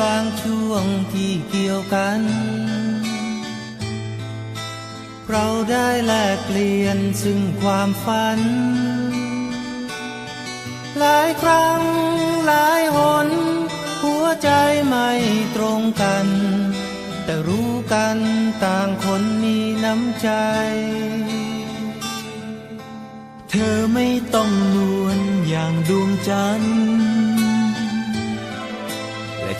บางช่วงที่เกี่ยวกัน เราได้แลกเปลี่ยนซึ่งความฝัน หลายครั้งหลายหน หัวใจไม่ตรงกัน แต่รู้กันต่างคนมีน้ำใจ เธอไม่ต้องนวลอย่างดวงจันทร์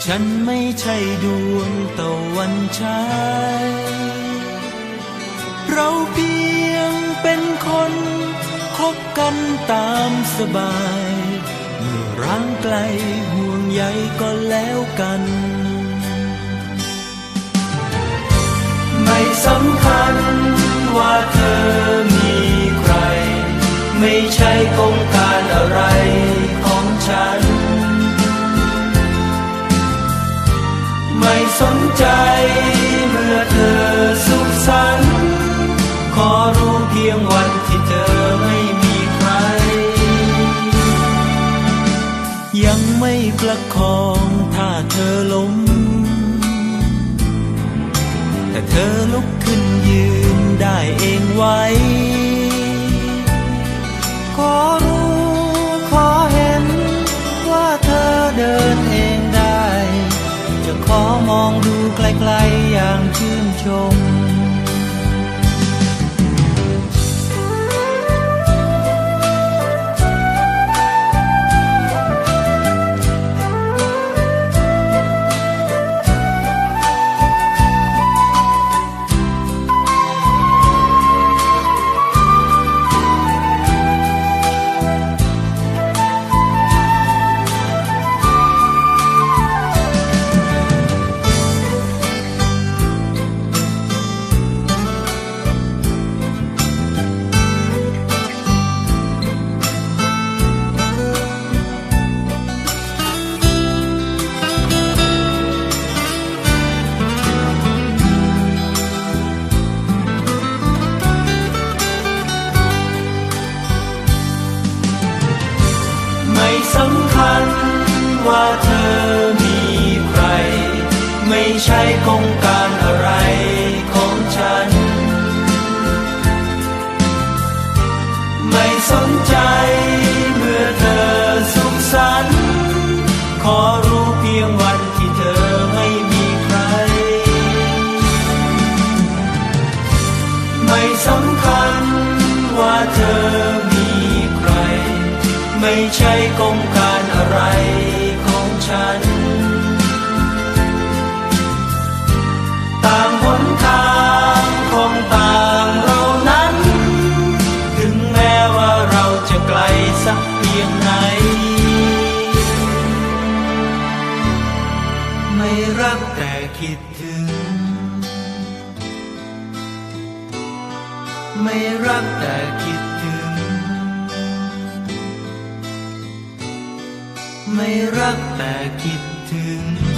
ฉันไม่ใช่ดวงตะวันฉายเราเพียงเป็นคนคบกันตามสบาย เมื่อร่างไกลห่วงใยก็แล้วกัน ไม่สำคัญ ยังไม่ประคองถ้าเธอล้ม แต่เธอลุกขึ้นยืนได้เองไว้ ขอรู้ขอเห็นว่าเธอเดินเองได้ จะขอมองดูไกลๆอย่างชื่นชม ใช่กงการอะไรของฉัน ไม่สนใจเมื่อเธอสุขสันต์ขอรู้เพียงวันที่เธอไม่มีใคร ไม่สำคัญว่าเธอมีใคร ไม่ใช่กงการ ไม่รักแต่คิดถึง ไม่รักแต่คิดถึง ไม่รักแต่คิดถึง